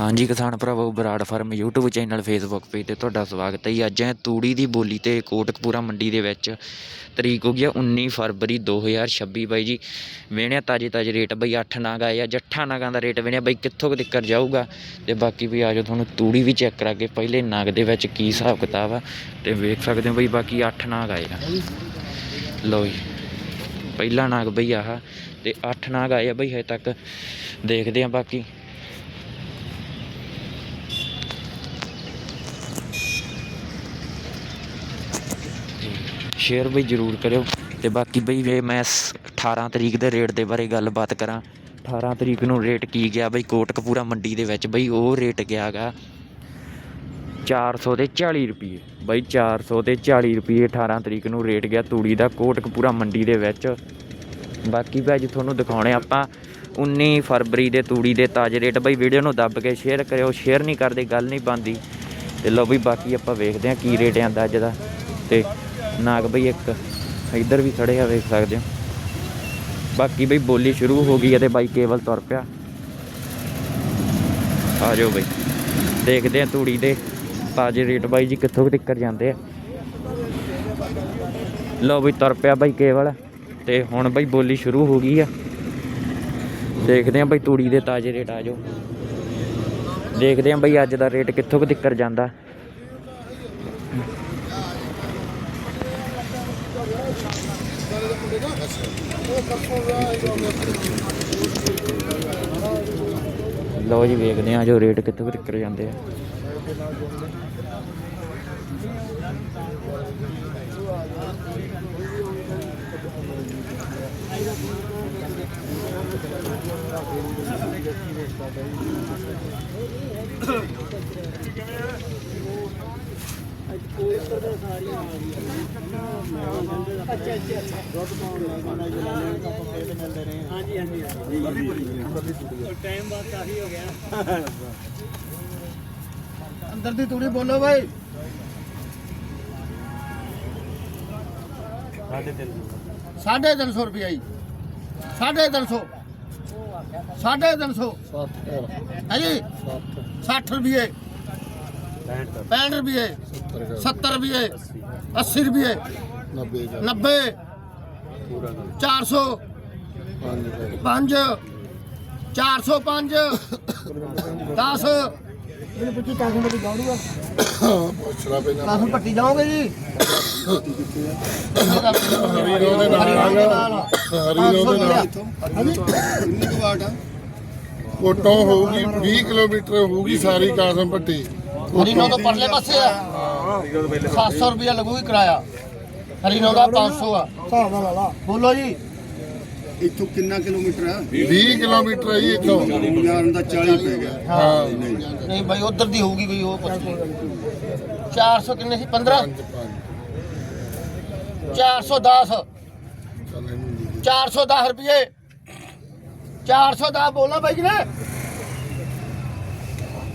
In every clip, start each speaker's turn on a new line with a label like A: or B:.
A: ਹਾਂਜੀ, ਕਿਸਾਨ ਭਰਾਵੋ, Brar farm YouTube channel, Facebook page ਤੇ ਤੁਹਾਡਾ ਸਵਾਗਤ ਹੈ ਜੀ। ਅੱਜ ਹੈ ਤੂੜੀ ਦੀ ਬੋਲੀ ਤੇ ਕੋਟਕਪੂਰਾ ਮੰਡੀ ਦੇ ਵਿੱਚ। ਤਰੀਕ ਹੋ ਗਿਆ 19 ਫਰਵਰੀ 2026 ਬਾਈ ਜੀ। ਵੇਣਿਆ ਤਾਜੇ ਤਾਜੇ ਰੇਟ ਬਈ 8 ਨਾਗ ਆਏ ਆ, ਜੱਠਾ ਨਾਗਾਂ ਦਾ ਰੇਟ ਵੇਣਿਆ ਬਈ ਕਿੱਥੋਂ ਕੁ ਤੱਕ ਜਾਊਗਾ? ਤੇ ਬਾਕੀ ਵੀ ਆਜੋ ਤੁਹਾਨੂੰ ਤੂੜੀ ਵੀ ਚੈੱਕ ਕਰਾ ਕੇ ਪਹਿਲੇ ਨਾਗ ਦੇ ਵਿੱਚ ਕੀ ਹਿਸਾਬ ਕਿਤਾਬ ਆ, ਤੇ ਵੇਖ ਸਕਦੇ ਹੋ ਬਈ ਬਾਕੀ 8 ਨਾਗ ਆਏ ਲਓ ਜੀ, ਪਹਿਲਾ ਨਾਗ ਬਈ ਆਹ, ਤੇ 8 ਨਾਗ ਆਏ ਆ ਬਈ ਹਜੇ ਤੱਕ ਦੇਖਦੇ ਆ ਬਾਕੀ। ਸ਼ੇਅਰ ਬਈ ਜਰੂਰ ਕਰਿਓ। ਤੇ ਬਾਕੀ ਬਈ ਵੇ ਮੈਂ ਸ- 18 ਤਰੀਕ ਦੇ ਰੇਟ ਦੇ ਬਾਰੇ ਗੱਲਬਾਤ ਕਰਾਂ 18 ਤਰੀਕ ਨੂੰ ਰੇਟ ਕੀ ਗਿਆ ਬਈ ਕੋਟਕਪੂਰਾ ਮੰਡੀ ਦੇ ਵਿੱਚ ਬਈ ਉਹ ਰੇਟ ਗਿਆਗਾ 400 ਤੇ 40 ਰੁਪਏ। ਬਈ 400 ਤੇ 40 ਰੁਪਏ 18 ਤਰੀਕ ਨੂੰ ਰੇਟ ਗਿਆ ਤੂੜੀ ਦਾ ਕੋਟਕਪੂਰਾ ਮੰਡੀ ਦੇ ਵਿੱਚ। ਬਾਕੀ ਵੀ ਅੱਜ ਤੁਹਾਨੂੰ ਦਿਖਾਉਣੇ ਆਪਾਂ 19 ਫਰਵਰੀ ਦੇ ਤੂੜੀ ਦੇ ਤਾਜ਼ੇ ਰੇਟ ਬਈ ਵੀਡੀਓ ਨੂੰ ਦੱਬ ਕੇ ਸ਼ੇਅਰ ਕਰਿਓ ਸ਼ੇਅਰ ਨਹੀਂ ਕਰਦੇ, ਗੱਲ ਨਹੀਂ ਬਣਦੀ। ਤੇ ਲਓ ਬਈ ਬਾਕੀ ਆਪਾਂ ਵੇਖਦੇ ਹਾਂ ਕੀ ਰੇਟ ਆਂਦਾ ਅੱਜ ਦਾ। ਤੇ ਨਾਗ ਬਈ ਇੱਕ, ਇੱਧਰ ਵੀ ਖੜੇ ਆ, ਵੇਖ ਸਕਦੇ ਹੋ। ਬਾਕੀ ਬਈ ਬੋਲੀ ਸ਼ੁਰੂ ਹੋ ਗਈ ਹੈ ਤੇ ਬਾਈ ਕੇਵਲ ਤੁਰ ਪਿਆ। ਆ ਜਾਓ ਬਈ। ਦੇਖਦੇ ਆ ਤੂੜੀ ਦੇ ਤਾਜ਼ੇ ਰੇਟ ਬਾਈ ਜੀ ਕਿੱਥੋਂ ਤੱਕ ਜਾਂਦੇ ਆ। ਲਓ ਬਈ ਤੁਰ ਪਿਆ ਬਾਈ ਕੇਵਲ ਤੇ ਹੁਣ ਬਈ ਬੋਲੀ ਸ਼ੁਰੂ ਹੋ ਗਈ ਆ। ਦੇਖਦੇ ਆ ਬਈ ਤੂੜੀ ਦੇ ਤਾਜ਼ੇ ਰੇਟ ਆ ਜਾਓ। ਦੇਖਦੇ ਆ ਬਈ ਅੱਜ ਦਾ ਰੇਟ ਕਿੱਥੋਂ ਕੁ ਤੱਕ ਜਾਂਦਾ। ਲਓ ਜੀ ਵੇਖਦੇ ਆ ਜੋ ਰੇਟ ਕਿੱਥੋਂ ਕੁ ਜਾਂਦੇ ਆ।
B: ਹਾਂਜੀ ਹਾਂਜੀ ਟਾਈਮ ਬਾਅਦ ਕਾਫੀ ਹੋ ਗਿਆ ਅੰਦਰ ਦੀ ਤੂੜੀ ਬੋਲੋ ਭਾਈ ਸਾਢੇ ਤਿੰਨ ਸੌ ਰੁਪਇਆ ਜੀ। ਸਾਢੇ ਤਿੰਨ ਸੌ। ਸਾਢੇ ਤਿੰਨ ਸੌ। ਹੈ ਜੀ? 60 ਰੁਪਏ 65 ਰੁਪਏ 70 ਰੁਪਏ 80 ਰੁਪਏ 90 400 5 405 10 ਮੈਨੂੰ ਪੁੱਛੀ ਕਾਸਮ ਪੱਟੀ ਜਾਊਗਾ
C: ਪੁੱਛਣਾ ਪੈਂਦਾ।
B: ਕਾਸਮ ਪੱਟੀ ਜਾਓਗੇ ਜੀ?
C: ਹਰੀ ਦੇ ਨਾਲ ਹਰੀ ਦੇ ਨਾਲ।
B: ਕਿੰਨੀ ਕੁ ਵਾਟ ਆ?
C: ਕੋਟੋਂ ਹੋਊਗੀ 20 ਕਿਲੋਮੀਟਰ ਹੋਊਗੀ ਸਾਰੀ ਕਾਸਮ ਪੱਟੀ
B: ਹਰੀਨੋ ਤੋਂ ਪਰਲੇ ਪਾਸੇ ਆ। 700 ਰੁਪਇਆ ਲੱਗੂਗੀ ਕਿਰਾਇਆ। ਹਰੀਨੋ ਦਾ 500 ਆ। ਬੋਲੋ ਜੀ।
D: ਇੱਥੋਂ ਕਿੰਨਾ ਕਿਲੋਮੀਟਰ ਆ?
C: 20 ਕਿਲੋਮੀਟਰ ਹੈ ਜੀ ਇੱਥੋਂ।
D: ਯਾਰ ਦਾ 40 ਪੈ ਗਿਆ।
C: ਹਾਂ।
B: ਨਹੀਂ ਭਾਈ ਉਧਰ ਦੀ ਹੋਊਗੀ ਕੋਈ ਉਹ ਪੁੱਛ ਲਓ। 400 ਕਿੰਨੇ ਸੀ? 15 410 410 ਰੁਪਏ। 410 ਬੋਲਣਾ ਬਾਈ ਜੀ ਨੇ।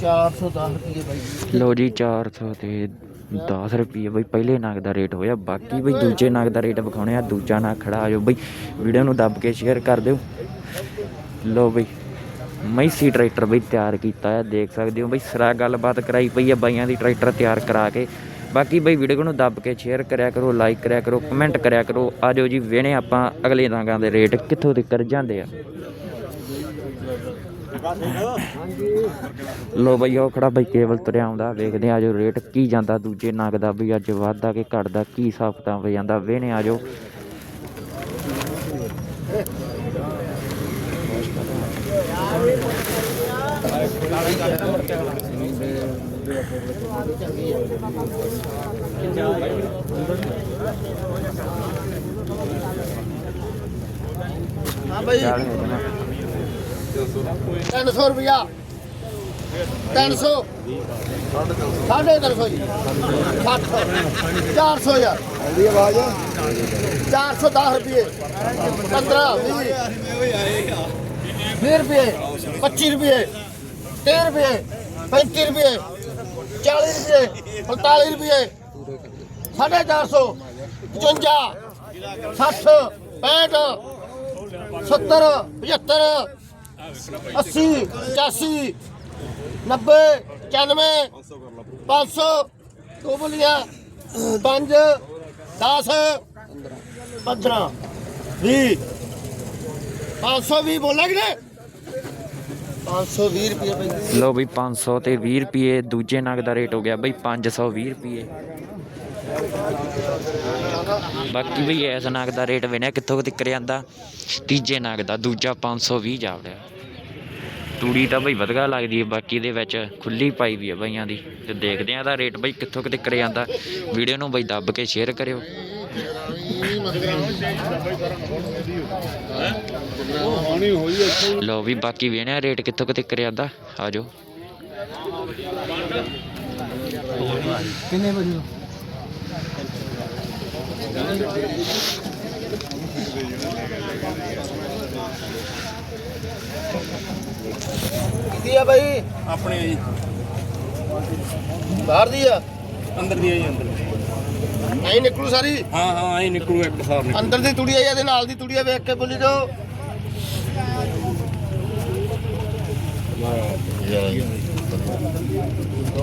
B: 410 ਰੁਪਏ ਬਾਈ। ਜੀ
A: ਲਓ ਜੀ 400 ਤੇ 10 ਰੁਪਏ। ਬਈ, ਪਹਿਲੇ ਨਗ ਦਾ ਰੇਟ ਹੋਇਆ, ਬਾਕੀ ਬਈ ਦੂਜੇ ਨਗ ਦਾ ਰੇਟ ਵਿਖਾਉਣੇ ਆ, ਦੂਜਾ ਨਗ ਖੜਾ ਆ ਜਾਓ। ਬਈ, ਵੀਡੀਓ ਨੂੰ ਦੱਬ ਕੇ ਸ਼ੇਅਰ ਕਰ ਦਿਓ। ਲਓ ਬਈ ਮੈਸੀ ਟਰੈਕਟਰ ਬਈ ਤਿਆਰ ਕੀਤਾ ਹੈ ਦੇਖ ਸਕਦੇ ਹੋ ਬਈ, ਸਰਾ ਗੱਲਬਾਤ ਕਰਾਈ ਪਈ ਹੈ ਬਾਈਆਂ ਦੀ ਟਰੈਕਟਰ ਤਿਆਰ ਕਰਾ ਕੇ। ਬਾਕੀ ਬਈ, ਵੀਡੀਓ ਨੂੰ ਦੱਬ ਕੇ ਸ਼ੇਅਰ ਕਰਿਆ ਕਰੋ ਲਾਈਕ ਕਰਿਆ ਕਰੋ ਕਮੈਂਟ ਕਰਿਆ ਕਰੋ। ਆ ਜਾਓ ਜੀ ਵੇਣੇ ਆਪਾਂ ਅਗਲੇ ਨਾਗਾਂ ਦੇ ਰੇਟ, ਕਿੱਥੋਂ ਤੱਕ ਜਾਂਦੇ ਆ। ਲੋ ਬਈ ਉਹ ਖੜਾ ਬਈ ਕੇਵਲ ਤੁਰਿਆ ਆਉਂਦਾ, ਵੇਖਦੇ ਆ ਜੋ ਰੇਟ ਕੀ ਜਾਂਦਾ ਦੂਜੇ ਨਗ ਦਾ ਵੀ ਅੱਜ ਵਾਧਾ ਕਿ ਘਟਦਾ, ਕੀ ਹਿਸਾਬ ਕਿਤਾਬ ਹੋ ਜਾਂਦਾ, ਵੇਹਣੇ ਆ ਜੋ।
B: ਹਾਂ ਬਾਈ। 300 ਰੁਪਇਆ। 300 ਸਾਢੇ 300 ਜੀ। 60 400 ਯਾਰ
D: ਆਉਂਦੀ ਆਵਾਜ਼
B: 410 ਰੁਪਏ। 15 20 ਰੁਪਏ। 25 ਰੁਪਏ। 30 ਰੁਪਏ। 35 ਰੁਪਏ। 40 ਰੁਪਏ। 45 ਰੁਪਏ। 450 55 60 65 70 75 80 85 90 95 500 ਦੋ ਬੋਲੀਆਂ 5 10 15 20 520 ਬੋਲਾਂਗੇ ਨੇ 520 ਰੁਪਏ ਪੈਂਦੇ
A: ਲਓ ਬਈ 500 ਤੇ 20 ਰੁਪਏ, ਦੂਜੇ ਨਗ ਦਾ ਰੇਟ ਹੋ ਗਿਆ ਬਈ 520 ਰੁਪਏ। ਬਾਕੀ ਵੀ ਇਸ ਨਗ ਦਾ ਰੇਟ ਵੇਨੇ ਕਿੱਥੋਂ ਤੱਕ ਜਾਂਦਾ। ਤੀਜੇ ਨਗ ਦਾ, ਦੂਜਾ 520 ਜਾ ਵੜਿਆ। ਤੂੜੀ ਤਾਂ ਬਈ ਵਧਗਾ ਲੱਗਦੀ ਹੈ ਬਾਕੀ ਦੇ ਵਿੱਚ ਖੁੱਲੀ ਪਾਈ ਵੀ ਹੈ ਬਈਆਂ ਦੀ। ਤੇ ਦੇਖਦੇ ਆ ਇਹਦਾ ਰੇਟ ਬਈ ਕਿੱਥੋਂ ਕੁ ਤੱਕ ਜਾਂਦਾ। ਵੀਡੀਓ ਨੂੰ ਬਈ ਦੱਬ ਕੇ ਸ਼ੇਅਰ ਕਰਿਓ।
C: ਪਾਣੀ
A: ਲਓ ਵੀ ਬਾਕੀ ਵੇਣਿਆ ਰੇਟ ਕਿੱਥੋਂ ਕੁ ਤੱਕ ਜਾਂਦਾ। ਆਜੋ।
B: ਕਿੰਨੇ ਬਣੀ ਕਿਦੀ ਆ ਬਾਈ?
D: ਆਪਣੇ ਜੀ।
B: ਬਾਹਰ ਦੀ ਆ?
D: ਅੰਦਰ ਦੀ ਆ ਜੀ ਅੰਦਰ
B: ਨਹੀਂ ਨਿਕਲੂ ਸਾਰੀ?
D: ਹਾਂ ਹਾਂ ਆਈ ਨਿਕਲੂ ਇੱਕ ਹਿਸਾਬ
B: ਅੰਦਰ ਦੀ ਤੁੜੀ ਆ ਇਹਦੇ ਨਾਲ ਦੀ ਤੁੜੀ ਆ ਵੇਖ ਕੇ ਬੋਲੀ ਜਾਓ।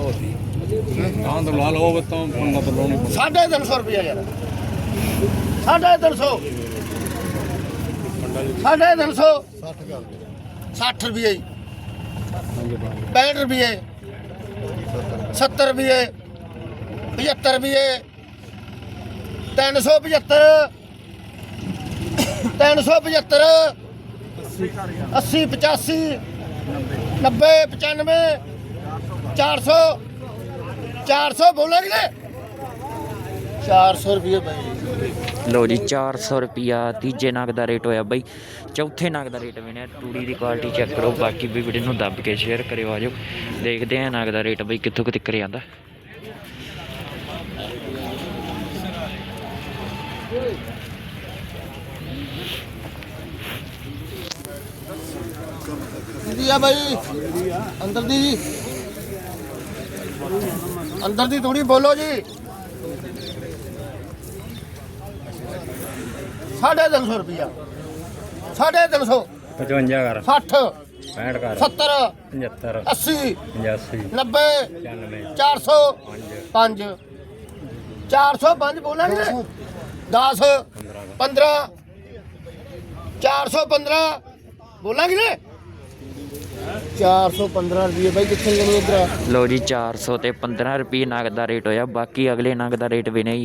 D: ਹਾਂ ਤਾਂ ਲਾ ਲਓ ਲਾਉਣੀ
B: ਸਾਢੇ ਤਿੰਨ ਸੌ ਰੁਪਇਆ ਯਾਰ। ਸਾਢੇ ਤਿੰਨ ਸੌ। ਸਾਢੇ ਤਿੰਨ ਸੌ। 60 ਰੁਪਏ 65 ਰੁਪਏ 70 ਰੁਪਏ 75 ਰੁਪਏ 375 375 80 85 90 95 400 400 ਬੋਲੋਗੇ ਨੇ 400 ਰੁਪਏ ਭਾਈ
A: ਲਓ ਜੀ 400 ਰੁਪਿਆ ਤੀਜੇ ਨਗ ਦਾ ਰੇਟ ਹੋਇਆ ਬਈ। ਚੌਥੇ ਨਗ ਦਾ ਰੇਟ ਵੇਣਿਆ ਤੂੜੀ ਦੀ ਕੁਆਲਿਟੀ ਚੈੱਕ ਕਰੋ ਬਾਕੀ ਵੀ ਵੀਡੀਓ ਨੂੰ ਦੱਬ ਕੇ ਸ਼ੇਅਰ ਕਰਿਓ ਆਜੋ। ਦੇਖਦੇ ਆ ਨਗ ਦਾ ਰੇਟ ਬਈ ਕਿੱਥੋਂ ਕੁ ਤੱਕ ਜਾਂਦਾ।
B: ਕਿਹਦੀ ਆ ਬਾਈ? ਅੰਦਰ ਦੀ ਜੀ। ਅੰਦਰ ਦੀ ਥੋੜੀ ਬੋਲੋ ਜੀ। ਸਾਢੇ ਤਿੰਨ ਸੌ ਰੁਪਿਆ ਸਾਢੇ ਤਿੰਨ ਸੌ।
E: 55 ਕਰ।
B: 60
E: 65 ਕਰ।
B: 70
E: 75
B: 80
E: 85
B: 90
E: 95
B: 400 5 405 ਬੋਲਾਂਗੇ 10 15 415 ਬੋਲਾਂਗੇ ਨੇ 415 ਰੁਪਏ ਬਾਈ ਕਿੱਥੇ ਜਾਣੀ ਇਧਰ?
A: ਲਓ ਜੀ 400 ਤੇ 15 ਰੁਪਏ ਨਗ ਦਾ ਰੇਟ ਹੋਇਆ। ਬਾਕੀ ਅਗਲੇ ਨਗ ਦਾ ਰੇਟ ਵੀ ਨਹੀਂ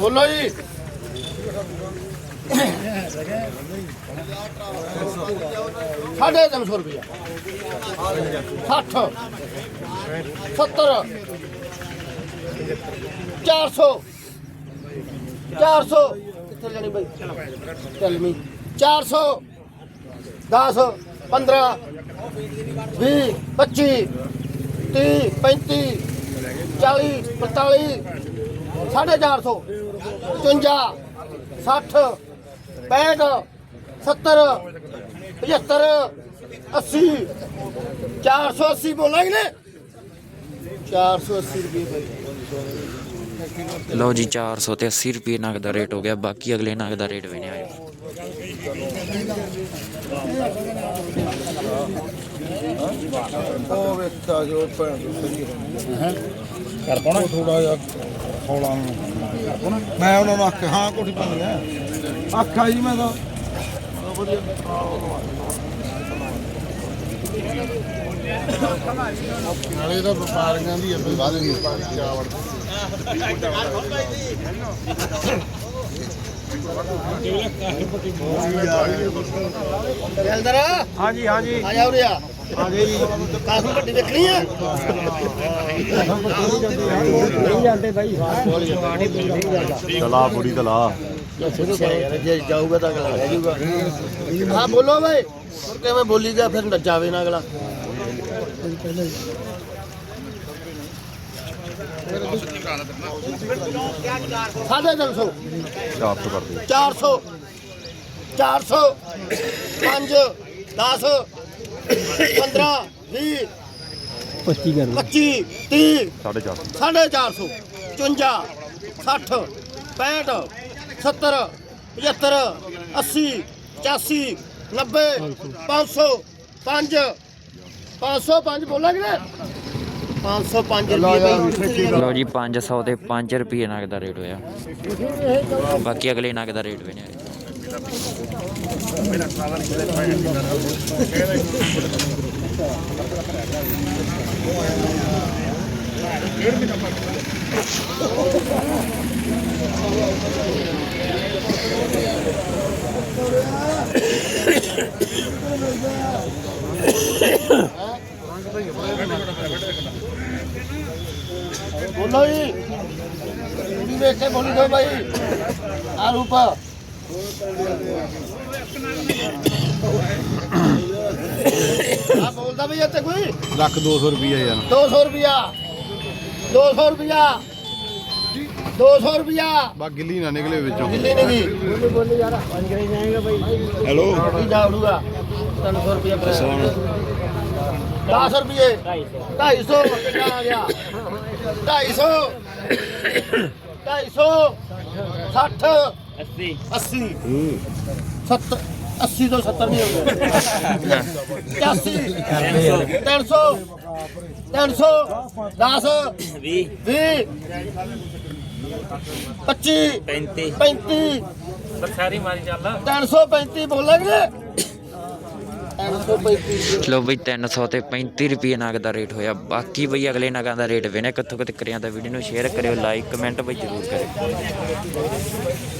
B: ਬੋਲੋ ਜੀ। ਸਾਢੇ ਤਿੰਨ ਸੌ ਰੁਪਇਆ 60 70 400 400 ਕਿੱਥੇ ਜਾਣੀ ਬਾਈ? ਚੱਲ ਮੀ। 400 10 15 20 25 30 35 40 45 ਸਾਢੇ 400 55 60 65 70 75 80 480 ਬੋਲਾਂਗੇ ਨੇ 480 ਰੁਪਏ ਭਾਈ
A: ਲਓ ਜੀ 400 ਤੇ 80 ਰੁਪਏ ਨਗ ਦਾ ਰੇਟ ਹੋ ਗਿਆ। ਬਾਕੀ ਅਗਲੇ ਨਗ ਦਾ ਰੇਟ ਵੀ ਨਹੀਂ ਆਜੋ
C: ਉਹ ਵੇਖਤਾ ਜੋ ਭੈਣ ਕਰ ਪਾਉਣਾ ਥੋੜਾ ਜਿਹਾ ਹੌਲਾ ਨੂੰ। ਮੈਂ ਉਹਨਾਂ ਨੂੰ ਆਖਿਆ ਹਾਂ ਕੋਠੀ ਪਾਣੀ ਹੈ ਆਖਿਆ ਜੀ ਮੈਂ ਤਾਂ। ਨਾਲੇ ਤਾਂ ਵਪਾਰੀਆਂ ਦੀ ਅੱਗੇ ਵਾਦੇ ਨਹੀਂ ਚਾਵੜ
B: ਜਲਦਰ
C: ਹਾਂਜੀ ਹਾਂਜੀ।
B: ਆ ਜਾ ਉਰੇ ਆ।
C: ਆ ਗਏ ਜੀ।
B: ਕਾਫੀ ਵੱਡੀ ਵੇਖਣੀ ਆ।
C: ਨਹੀਂ ਜਾਂਦੇ ਬਾਈ
F: ਦਲਾ ਬੁੜੀ ਦਲਾ
B: ਯਾਰ ਜੇ ਜਾਊਗਾ ਤਾਂ ਅਗਲਾ ਰਹਿ ਜਾਊਗਾ। ਹਾਂ ਬੋਲੋ ਬਈ। ਹੋਰ ਕਿਵੇਂ ਬੋਲੀ ਗਿਆ ਫਿਰ ਜਾਵੇ ਨਾ ਅਗਲਾ। ਸਾਢੇ ਤਿੰਨ ਸੌ।
F: 400 ਕਰਦੇ
B: 400 400 5 10 15 20 25 25 30
F: 450
B: ਸਾਢੇ 400 54 60 65 70 75 80 85 90 500 5 505 ਬੋਲਾਂਗੇ ਨਾ 505 ਰੁਪਏ
A: ਲਓ ਜੀ 500 ਤੇ 5 ਰੁਪਏ ਨਗ ਦਾ ਰੇਟ ਹੋਇਆ। ਬਾਕੀ ਅਗਲੇ ਨਗ ਦਾ ਰੇਟ ਵੀ ਨਹੀਂ ਆਇਆ
B: ਬੋਲੋ ਜੀ। ਕੁੜੀ ਵੇਖ ਕੇ ਬੋਲੀ ਦੋ ਭਾਈ ਆ ਰੂਪ। ਆ ਬੋਲਦਾ ਵੀ ਇੱਥੇ ਕੋਈ?
F: ਲੱਖ 200 ਰੁਪਏ ਯਾਰ।
B: 200 ਰੁਪਿਆ 200 ਰੁਪਿਆ 200 ਰੁਪਿਆ
F: ਬਾ ਗਿੱਲੀ ਨਾ ਨਿਕਲੇ ਵਿੱਚੋਂ।
B: ਦਿੱਲੀ ਨਹੀਂ ਗਈ
F: ਹੈਲੋ।
B: ਕੀ ਜਾਵੜੂਗਾ 300 ਰੁਪਿਆ ਪਰ 10 ਰੁਪਏ 250 ਕਿੰਨਾ ਆ ਗਿਆ 250 250 60 80 80 70 80 ਤੋਂ 70 ਨਹੀਂ ਹੁੰਦੇ। 85 300 300 10 20 20 25 35 35
E: ਸਾਰੀ ਮਾਰੀ ਚੱਲ।
B: 335 ਬੋਲਾਂਗੇ 335
A: ਲਓ ਬਈ 300 ਤੇ 35 ਰੁਪਏ ਨਗ ਦਾ ਰੇਟ ਹੋਇਆ। ਬਾਕੀ ਬਈ ਅਗਲੇ ਨਗਾਂ ਦਾ ਰੇਟ ਵੇਨੇ ਕਿੱਥੋਂ ਕਿਤੇ ਕਰਿਆ ਤਾਂ ਵੀਡੀਓ ਨੂੰ ਸ਼ੇਅਰ ਕਰਿਓ ਲਾਈਕ ਕਮੈਂਟ ਬਈ ਜ਼ਰੂਰ ਕਰਿਓ।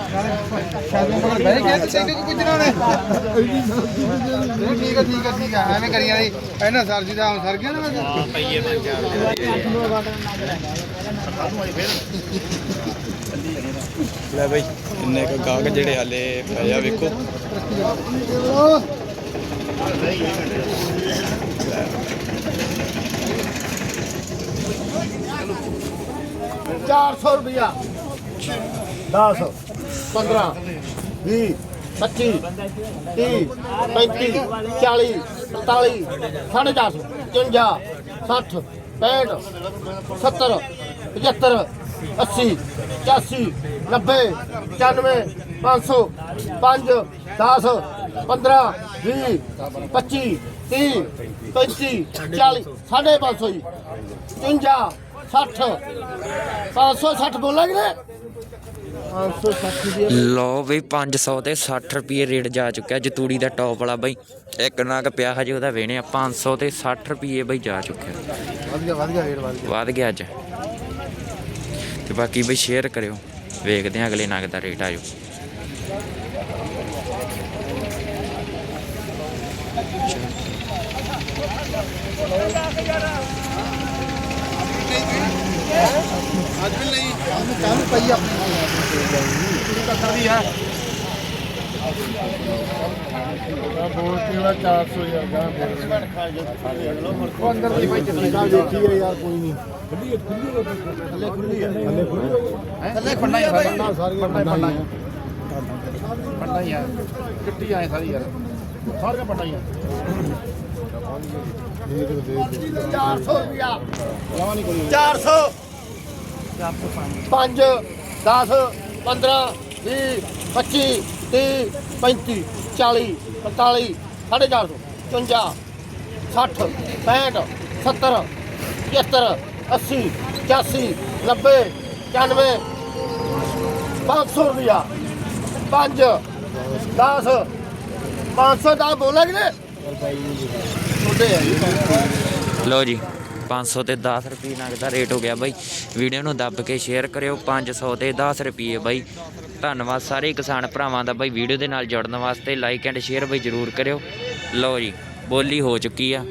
A: ਰੂ
C: ਬਹਿ ਗਿਆ ਤੇ ਸਿੰਘ ਕੋ ਪੁੱਜਣਾ ਨੇ ਠੀਕ ਹੈ ਠੀਕ ਹੈ ਠੀਕ ਹੈ ਐਵੇਂ ਕਰੀਆਂ ਨਹੀਂ ਇਹਨਾਂ ਸਰਜੀ ਦਾ ਹੁਣ ਸਰ ਗਿਆ ਨਾ ਹਾਂ ਪਈਏ
G: ਲੈ ਬਈ ਇੰਨੇ ਕੁ ਗਾਹਕ ਜਿਹੜੇ ਹਾਲੇ ਪਏ ਆ ਵੇਖੋ।
B: ਚਾਰ ਸੌ ਰੁਪਇਆ 10 15 20 25 30 35 40 45 ਸਾਢੇ ਚਾਰ ਸੌ। 55 60 65 70 75 80 85 90 95 500 5 10 15 20 25 30 35 40 ਸਾਢੇ 500 ਜੀ। 55 60 560 ਬੋਲਾਂਗੇ ਨਾ 560 ਦੀ
A: ਲਓ ਬਈ 500 ਤੇ 60 ਰੁਪਏ ਰੇਟ ਜਾ ਚੁੱਕਿਆ ਜਤੂੜੀ ਦਾ ਟੌਪ ਵਾਲਾ ਬਈ। ਇੱਕ ਨਗ ਪਿਆ ਹਜੇ ਉਹਦਾ ਵੇਣੇ ਆ 500 ਤੇ 60 ਰੁਪਏ ਬਈ ਜਾ ਚੁੱਕਿਆ।
C: ਵਧ ਗਿਆ ਵਧ ਗਿਆ ਰੇਟ ਵਧ
A: ਵੱਧ ਗਿਆ ਅੱਜ। ਤੇ ਬਾਕੀ ਬਈ ਸ਼ੇਅਰ ਕਰਿਓ। ਵੇਖਦੇ ਆ ਅਗਲੇ ਨਗ ਦਾ ਰੇਟ ਆਜੋ।
C: ਕਾਹਨੂੰ ਪਈ ਆਪਣੀ
B: ਬੋਲਤੀ ਵਾਲਾ 400 ਯਾਰ ਗਾਂ ਫਿਰ
C: ਅੰਦਰ ਦੀ ਭਾਈ ਸਾਹਿਬ ਦੇਖੀ ਹੈ ਯਾਰ ਕੋਈ ਨਹੀਂ
B: ਥੱਲੇ ਖੁੱਲੀ ਹੈ
C: ਥੱਲੇ ਖੰਡਾ ਹੀ ਆ। ਭਾਈ ਸਾਰੀਆਂ ਖੰਡਾ ਹੀ ਆ।
B: ਪੰਡਾ ਹੀ ਆ। ਕਿੱਟੀ ਆਏ ਸਾਰੀ ਯਾਰ। ਸਾਰੀਆਂ ਪੰਡਾ ਹੀ ਆ। 400 ਰੁਪਿਆ 400 5 10 15 20 25 30 35 40 45 450 55 60 65 70 75 80 85 90 91 500 ਰੁਪਿਆ 5 10 500 ਦਾ ਬੋਲਾ ਕਿ ਛੋਟੇ ਆ ਜੀ
A: ਲਓ ਜੀ 500 ਤੇ 10 ਰੁਪਏ ਨਗਦ ਦਾ ਰੇਟ ਹੋ ਗਿਆ ਬਾਈ। ਵੀਡੀਓ ਨੂੰ ਦੱਬ ਕੇ ਸ਼ੇਅਰ ਕਰਿਓ 500 ਤੇ 10 ਰੁਪਏ ਬਾਈ। ਧੰਨਵਾਦ ਸਾਰੇ ਕਿਸਾਨ ਭਰਾਵਾਂ ਦਾ ਬਾਈ ਵੀਡੀਓ ਦੇ ਨਾਲ ਜੁੜਨ ਵਾਸਤੇ। ਲਾਈਕ ਐਂਡ ਸ਼ੇਅਰ ਬਾਈ ਜਰੂਰ ਕਰਿਓ। ਲਓ ਜੀ, ਬੋਲੀ ਹੋ ਚੁੱਕੀ ਆ।